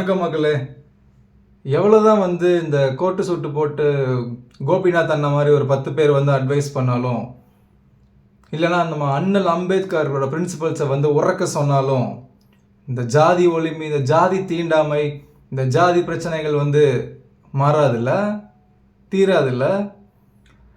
வணக்கம் மக்களே. எவ்வளோதான் வந்து இந்த கோட்டு சூட்டு போட்டு கோபிநாத் அண்ணன் மாதிரி ஒரு பத்து பேர் வந்து அட்வைஸ் பண்ணாலும் இல்லைனா நம்ம அண்ணல் அம்பேத்கரோட பிரின்சிபல்ஸை வந்து உறக்க சொன்னாலும் இந்த ஜாதி ஒளிமை இந்த ஜாதி தீண்டாமை இந்த ஜாதி பிரச்சனைகள் வந்து மாறாதில்ல? தீராதில்ல?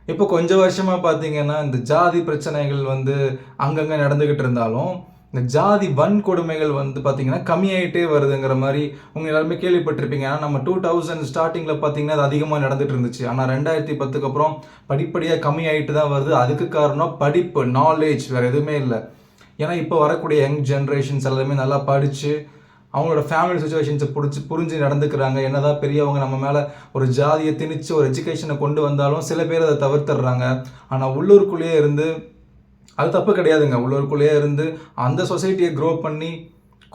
இப்போ கொஞ்சம் வருஷமாக பார்த்தீங்கன்னா இந்த ஜாதி பிரச்சனைகள் வந்து அங்கங்கே நடந்துக்கிட்டு இருந்தாலும் இந்த ஜாதி வன்கொடுமைகள் வந்து பார்த்திங்கன்னா கம்மியாயிட்டே வருதுங்கிற மாதிரி உங்கள் எல்லாருமே கேள்விப்பட்டிருப்பீங்க. ஆனால் நம்ம டூ தௌசண்ட் ஸ்டார்டிங்கில் பார்த்தீங்கன்னா அது அதிகமாக நடந்துட்டு இருந்துச்சு. ஆனால் ரெண்டாயிரத்தி பத்துக்கு அப்புறம் படிப்படியாக கம்மியாயிட்டு தான் வருது. அதுக்கு காரணம் படிப்பு நாலேஜ் வேறு எதுவுமே இல்லை. ஏன்னா இப்போ வரக்கூடிய யங் ஜென்ரேஷன்ஸ் எல்லாமே நல்லா படித்து அவங்களோட ஃபேமிலி சுச்சுவேஷன்ஸை பிடிச்சி புரிஞ்சு நடந்துக்கிறாங்க. என்னதான் பெரியவங்க நம்ம மேலே ஒரு ஜாதியை திணிச்சு ஒரு எஜுகேஷனை கொண்டு வந்தாலும் சில பேர் அதை தவிர்த்துடுறாங்க. ஆனால் உள்ளூருக்குள்ளேயே இருந்து அது தப்பு கிடையாதுங்க. உள்ளூருக்குள்ளேயே இருந்து அந்த சொசைட்டியை க்ரோ பண்ணி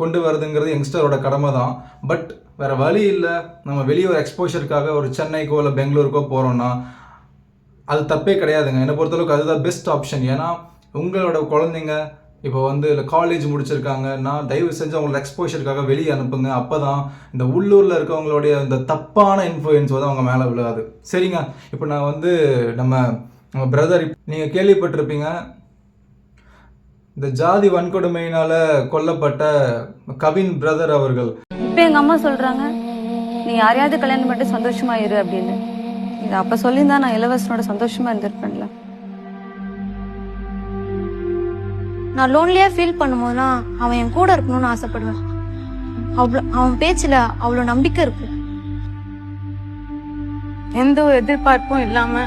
கொண்டு வரதுங்கிறது யங்ஸ்டரோட கடமை தான் பட் வேற வழி இல்லை. நம்ம வெளியே ஒரு எக்ஸ்போஷருக்காக ஒரு சென்னைக்கோ இல்லை பெங்களூருக்கோ போகிறோன்னா அது தப்பே கிடையாதுங்க. என்னை பொறுத்தளவுக்கு அதுதான் பெஸ்ட் ஆப்ஷன் ஏன்னா உங்களோட குழந்தைங்க இப்போ வந்து இல்லை காலேஜ் முடிச்சிருக்காங்க. நான் தயவு செஞ்சு அவங்களோட எக்ஸ்போஷருக்காக வெளியே அனுப்புங்க. அப்போ தான் இந்த உள்ளூரில் இருக்கவங்களுடைய இந்த தப்பான இன்ஃப்ளூயன்ஸ் வந்து அவங்க மேலே விழுகாது சரிங்க. இப்போ நான் வந்து நம்ம நம்ம பிரதர் நீங்கள் கேள்விப்பட்டிருப்பீங்க. இந்த ஜாதி வன்கொடுமையினால கொல்லப்பட்ட கவின் பிரதர் அவர்கள். இப்போ எங்க அம்மா சொல்றாங்க நீ யாரையாவது கல்யாணம் பண்ணிட்டு சந்தோஷமா இரு அப்படின்னு. இது அப்ப சொல்லியிருந்தா நான் இளவரசனோட சந்தோஷமா இருந்திருப்பேன்ல. நான் லோன்லியா ஃபீல் பண்ணும்போதுலாம் அவன் என் கூட இருக்கணும்னு ஆசைப்படுவேன். அவ்வளோ அவன் பேச்சுல அவ்வளோ நம்பிக்கை இருக்கு. எந்த ஒரு எதிர்பார்ப்பும் இல்லாம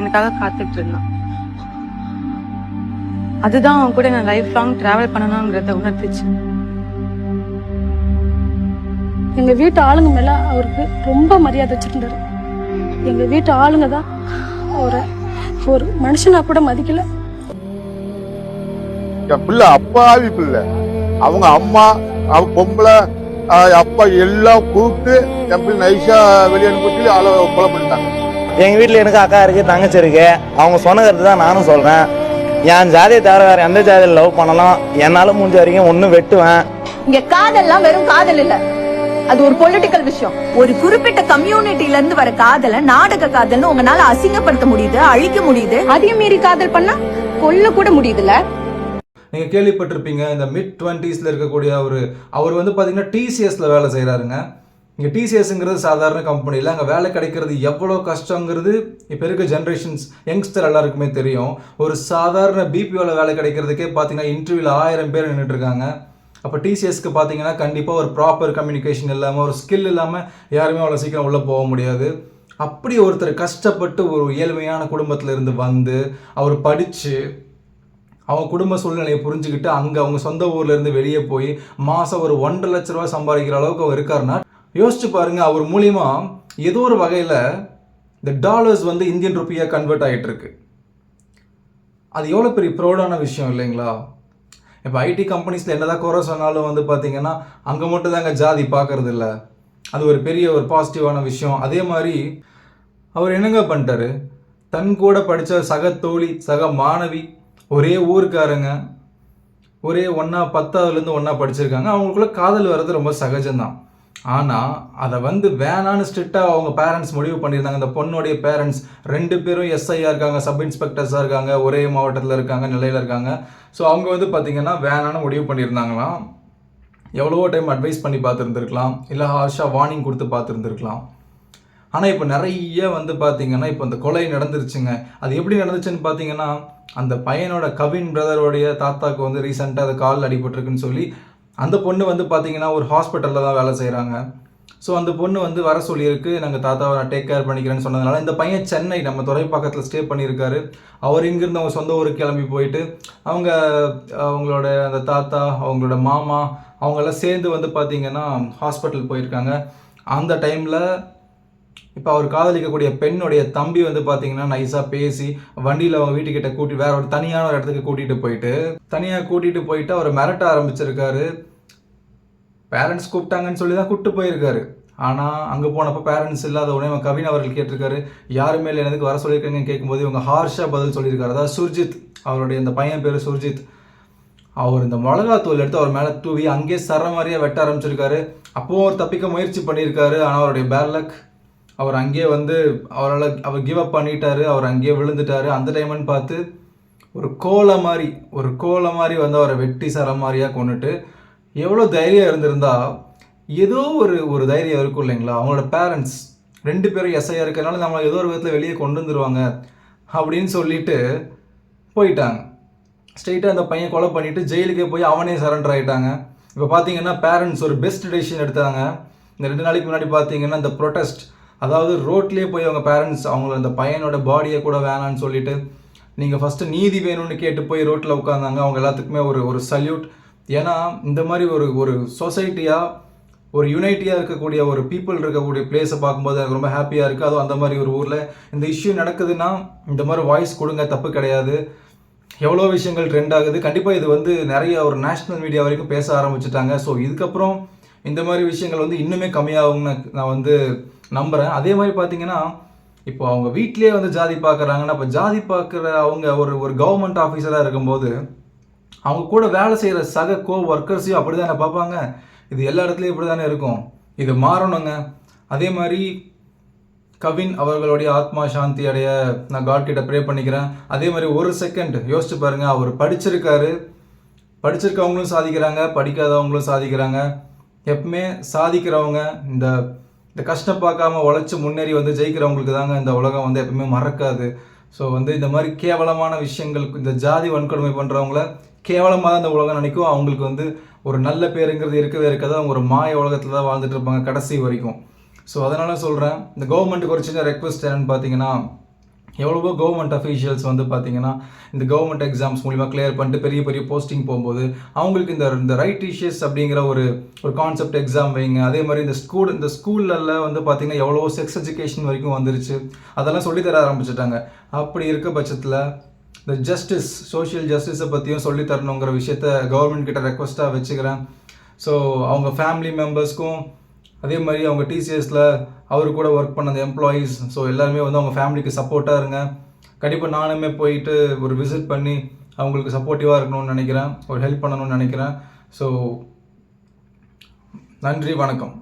எனக்காக காத்துட்டு இருந்தான். அதுதான் அவன் கூட நான் லைஃப் லாங் டிராவல் பண்ணணுங்கிறத உணர்த்துச்சு. எங்க வீட்டு ஆளுங்க மேல அவருக்கு ரொம்ப மரியாதை வச்சிருந்தாரு. எங்க வீட்டு ஆளுங்க தான் அவரை ஒரு மனுஷனா கூட மதிக்கல. என் பிள்ளை அப்பாவி பிள்ளை. அவங்க அம்மா அவ பொம்பளை அப்பா எல்லாம் கூப்பிட்டு என் பிள்ளை நைஸா வெளியே அனுப்பிட்டு ஆளை கொலை பண்ணிட்டாங்க. எங்க வீட்ல எனக்கு அக்கா இருக்கு தங்கச்சி இருக்கு. அவங்க சொன்ன கருத்து தான் நானும் சொல்றேன். என் ஜாதியை தவிர வேற எந்த ஜாதியில் லவ் பண்ணலாம்? என்னால முடிஞ்ச வரைக்கும் ஒன்னும் வெட்டுவேன். இங்க காதல்லாம் வெறும் காதல் இல்ல. அது ஒரு பொலிட்டிக்கல் விஷயம். ஒரு குறிப்பிட்ட கம்யூனிட்டில இருந்து வர காதல நாடக காதல்னு உங்களால அசிங்கப்படுத்த முடியுது அழிக்க முடியுது. அதையும் மீறி காதல் பண்ணா கொல்ல கூட முடியுதுல்ல. நீங்கள் கேள்விப்பட்டிருப்பீங்க இந்த மிட் டுவெண்ட்டீஸில் இருக்கக்கூடிய ஒரு அவர் வந்து பார்த்தீங்கன்னா டிசிஎஸில் வேலை செய்கிறாருங்க இங்கே டிசிஎஸ்ங்கிறது சாதாரண கம்பெனியில் அங்கே வேலை கிடைக்கிறது எவ்வளோ கஷ்டங்கிறது இப்போ இருக்க ஜென்ரேஷன்ஸ் யங்ஸ்டர் எல்லாருக்குமே தெரியும். ஒரு சாதாரண பிபிஓவில் வேலை கிடைக்கிறதுக்கே பார்த்தீங்கன்னா இன்டர்வியூவில் ஆயிரம் பேர் நின்றுட்டுருக்காங்க அப்போ டிசிஎஸ்க்கு பார்த்தீங்கன்னா கண்டிப்பாக ஒரு ப்ராப்பர் கம்யூனிகேஷன் இல்லாமல் ஒரு ஸ்கில் இல்லாமல் யாருமே அவ்வளோ சீக்கிரம் உள்ளே போக முடியாது. அப்படி ஒருத்தர் கஷ்டப்பட்டு ஒரு ஏழ்மையான குடும்பத்தில் இருந்து வந்து அவர் படித்து அவங்க குடும்ப சூழ்நிலையை புரிஞ்சுக்கிட்டு அங்கே அவங்க சொந்த ஊர்லேருந்து வெளியே போய் மாதம் ஒரு ஒன்றரை லட்ச ரூபா சம்பாதிக்கிற அளவுக்கு அவர் இருக்காருன்னா யோசிச்சு பாருங்க அவர் மூலியமா ஏதோ ஒரு வகையில் இந்த டாலர்ஸ் வந்து இந்தியன் ருப்பியாக கன்வெர்ட் ஆகிட்டு இருக்கு அது எவ்வளோ பெரிய ப்ரௌடான விஷயம் இல்லைங்களா? இப்போ ஐடி கம்பெனிஸில் என்னதான் குறை சொன்னாலும் வந்து பார்த்தீங்கன்னா அங்கே மட்டும் தாங்க ஜாதி பார்க்கறது இல்லை. அது ஒரு பெரிய ஒரு பாசிட்டிவான விஷயம். அதே மாதிரி அவர் என்னங்க பண்ணிட்டாரு? தன் கூட படித்த சக தோழி சக மாணவி ஒரே ஊருக்காரங்க ஒரே ஒன்றா பத்தாவதுலேருந்து ஒன்றா படிச்சிருக்காங்க. அவங்களுக்குள்ள காதல் வர்றது ரொம்ப சகஜம்தான். ஆனால் அதை வந்து வேணான்னு ஸ்ட்ரிக்டாக அவங்க பேரண்ட்ஸ் முடிவு பண்ணியிருந்தாங்க. அந்த பொண்ணுடைய பேரண்ட்ஸ் ரெண்டு பேரும் எஸ்ஐயாக இருக்காங்க சப் இன்ஸ்பெக்டர்ஸாக இருக்காங்க ஒரே மாவட்டத்தில் இருக்காங்க நிலையில் இருக்காங்க. ஸோ அவங்க வந்து பார்த்திங்கன்னா வேணான்னு முடிவு பண்ணியிருந்தாங்களாம். எவ்வளவோ டைம் அட்வைஸ் பண்ணி பார்த்துருந்துருக்கலாம். இல்லை ஹார்ஷாக வார்னிங் கொடுத்து பார்த்துருந்துருக்கலாம். ஆனால் இப்போ நிறைய வந்து பார்த்தீங்கன்னா இப்போ இந்த கொலை நடந்துருச்சுங்க. அது எப்படி நடந்துச்சுன்னு பார்த்தீங்கன்னா அந்த பையனோட கவின் பிரதருடைய தாத்தாக்கு வந்து ரீசெண்டாக அது கால் அடிபட்டிருக்குன்னு சொல்லி அந்த பொண்ணு வந்து பார்த்தீங்கன்னா ஒரு ஹாஸ்பிட்டலில் தான் வேலை செய்கிறாங்க ஸோ அந்த பொண்ணு வந்து வர சொல்லியிருக்கு நாங்கள் தாத்தாவை நான் டேக் கேர் பண்ணிக்கிறேன்னு சொன்னதுனால இந்த பையன் சென்னை நம்ம துறைப்பாக்கத்தில் ஸ்டே பண்ணியிருக்காரு. அவர் இங்கேருந்து அவங்க சொந்த ஊருக்கு கிளம்பி போயிட்டு அவங்க அவங்களோட அந்த தாத்தா அவங்களோட மாமா அவங்கெல்லாம் சேர்ந்து வந்து பார்த்தீங்கன்னா ஹாஸ்பிட்டல் போயிருக்காங்க. அந்த டைமில் இப்போ அவர் காதலிக்கக்கூடிய பெண்ணுடைய தம்பி வந்து பார்த்தீங்கன்னா நைஸாக பேசி வண்டியில் அவங்க வீட்டுக்கிட்ட கூட்டி வேற ஒரு தனியான ஒரு இடத்துக்கு கூட்டிகிட்டு போயிட்டு தனியாக கூட்டிகிட்டு போயிட்டு அவர் மிரட்ட ஆரம்பிச்சிருக்காரு. பேரண்ட்ஸ் கூப்பிட்டாங்கன்னு சொல்லி தான் கூப்பிட்டு போயிருக்காரு. ஆனால் அங்கே போனப்போ பேரண்ட்ஸ் இல்லாத உடனே இவன் கவின் அவர்கள் கேட்டிருக்காரு யாருமே இல்லை எனக்கு வர சொல்லியிருக்காங்கன்னு கேட்கும்போது இவங்க ஹார்ஷாக பதில் சொல்லியிருக்காரு. அதாவது சுர்ஜித் அவருடைய அந்த பையன் பேர் சுர்ஜித். அவர் இந்த மிளகாத்தூள் எடுத்து அவர் மேலே தூவி அங்கேயே சர மாதிரியே வெட்ட ஆரம்பிச்சிருக்காரு. அப்போவும் அவர் தப்பிக்க முயற்சி பண்ணியிருக்காரு ஆனால் அவருடைய பேர்லக் அவர் அங்கேயே வந்து அவரால் அவர் கிவ் அப் பண்ணிட்டாரு அவர் அங்கேயே விழுந்துட்டாரு. அந்த டைம்னு பார்த்து ஒரு கோலை மாதிரி ஒரு கோலை மாதிரி வந்து அவரை வெட்டி சர மாதிரியாக கொண்டுட்டு எவ்வளோ தைரியம் இருந்திருந்தா ஏதோ ஒரு ஒரு தைரியம் இருக்கும் இல்லைங்களா? அவங்களோட பேரண்ட்ஸ் ரெண்டு பேரும் எஸ்ஐயாக இருக்கிறனால நம்மளை ஏதோ ஒரு விதத்தில் வெளியே கொண்டு வந்துருவாங்க அப்படின்னு சொல்லிட்டு போயிட்டாங்க. ஸ்ட்ரெயிட்டாக அந்த பையன் கொலை பண்ணிவிட்டு ஜெயிலுக்கே போய் அவனே சரண்டர் ஆகிட்டாங்க இப்போ பார்த்தீங்கன்னா பேரண்ட்ஸ் ஒரு பெஸ்ட் டெசிஷன் எடுத்தாங்க. இந்த ரெண்டு நாளைக்கு முன்னாடி பார்த்தீங்கன்னா இந்த ப்ரொட்டஸ்ட் அதாவது ரோட்லேயே போய் அவங்க பேரண்ட்ஸ் அவங்கள அந்த பையனோட பாடியை கூட வேணான்னு சொல்லிட்டு நீங்கள் ஃபஸ்ட்டு நீதி வேணும்னு கேட்டு போய் ரோட்டில் உட்காந்தாங்க. அவங்க எல்லாத்துக்குமே ஒரு ஒரு சல்யூட் ஏன்னா இந்த மாதிரி ஒரு ஒரு சொசைட்டியாக ஒரு யுனைட்டியாக இருக்கக்கூடிய ஒரு பீப்புள் இருக்கக்கூடிய பிளேஸை பார்க்கும்போது எனக்கு ரொம்ப ஹாப்பியாக இருக்குது அதுவும் அந்த மாதிரி ஒரு ஊரில். இந்த இஷ்யூ நடக்குதுன்னா இந்த மாதிரி வாய்ஸ் கொடுங்க தப்பு கிடையாது. எவ்வளோ விஷயங்கள் ட்ரெண்ட் ஆகுது. கண்டிப்பாக இது வந்து நிறைய ஒரு நேஷ்னல் மீடியா வரைக்கும் பேச ஆரம்பிச்சிட்டாங்க. ஸோ இதுக்கப்புறம் இந்த மாதிரி விஷயங்கள் வந்து இன்னுமே கம்மியாகும்னு நான் வந்து நம்புகிறேன் அதே மாதிரி பார்த்தீங்கன்னா இப்போ அவங்க வீட்டிலே வந்து ஜாதி பார்க்குறாங்கன்னா இப்போ ஜாதி பார்க்குற அவங்க ஒரு ஒரு கவர்மெண்ட் ஆஃபீஸராக இருக்கும்போது அவங்க கூட வேலை செய்கிற சக கோ ஒர்க்கர்ஸையும் அப்படி தானே பார்ப்பாங்க. இது எல்லா இடத்துலையும் இப்படி தானே இருக்கும். இது மாறணுங்க. அதே மாதிரி கவின் அவர்களுடைய ஆத்மா சாந்தி அடைய நான் காட்கிட்ட ப்ரே பண்ணிக்கிறேன். அதே மாதிரி ஒரு செகண்ட் யோசிச்சு பாருங்கள் அவர் படிச்சிருக்காரு. படிச்சிருக்கவங்களும் சாதிக்கிறாங்க. படிக்காதவங்களும் சாதிக்கிறாங்க. எப்பவுமே சாதிக்கிறவங்க இந்த இந்த கஷ்டம் பார்க்காம உழைச்சி முன்னேறி வந்து ஜெயிக்கிறவங்களுக்கு தாங்க இந்த உலகம் வந்து எப்பவுமே மறக்காது. ஸோ வந்து இந்த மாதிரி கேவலமான விஷயங்கள் இந்த ஜாதி வன்கொடுமை பண்ணுறவங்கள கேவலமாக தான் இந்த உலகம் நினைக்கும். அவங்களுக்கு வந்து ஒரு நல்ல பேருங்கிறது இருக்கவே இருக்காது. அவங்க ஒரு மாய உலகத்தில் தான் வாழ்ந்துட்டு இருப்பாங்க கடைசி வரைக்கும். ஸோ அதனால் சொல்கிறேன் இந்த கவர்மெண்ட்டுக்கு ஒரு சின்ன ரெக்வஸ்ட் என்னன்னு பார்த்தீங்கன்னா எவ்வளவோ கவர்மெண்ட் அஃபீஷியல்ஸ் வந்து பார்த்தீங்கன்னா இந்த கவர்மெண்ட் எக்ஸாம்ஸ் மூலிமா கிளியர் பண்ணிட்டு பெரிய பெரிய போஸ்டிங் போகும்போது அவங்களுக்கு இந்த இந்த ரைட் இஷ்யூஸ் அப்படிங்கிற ஒரு ஒரு கான்செப்ட் எக்ஸாம் வைங்க. அதே மாதிரி இந்த ஸ்கூல் இந்த ஸ்கூல்லலாம் வந்து பார்த்தீங்கன்னா எவ்வளவோ செக்ஸ் எஜுகேஷன் வரைக்கும் வந்துருச்சு. அதெல்லாம் சொல்லித் தர ஆரம்பிச்சிட்டாங்க. அப்படி இருக்க பட்சத்தில் இந்த ஜஸ்டிஸ் சோஷியல் ஜஸ்டிஸை பற்றியும் சொல்லித் தரணுங்கிற விஷயத்த கவர்மெண்ட் கிட்ட ரெக்வஸ்ட்டாக வச்சுக்கிறேன். ஸோ அவங்க ஃபேமிலி மெம்பர்ஸ்க்கும் அதே மாதிரி அவங்க டிசிஎஸில் அவர் கூட ஒர்க் பண்ண அந்த எம்ப்ளாயீஸ் ஸோ எல்லாருமே வந்து அவங்க ஃபேமிலிக்கு சப்போர்ட்டாக இருங்க. கண்டிப்பாக நானுமே போயிட்டு ஒரு விசிட் பண்ணி அவங்களுக்கு சப்போர்ட்டிவாக இருக்கணும்னு நினைக்கிறேன். ஒரு ஹெல்ப் பண்ணணும்னு நினைக்கிறேன். ஸோ நன்றி வணக்கம்.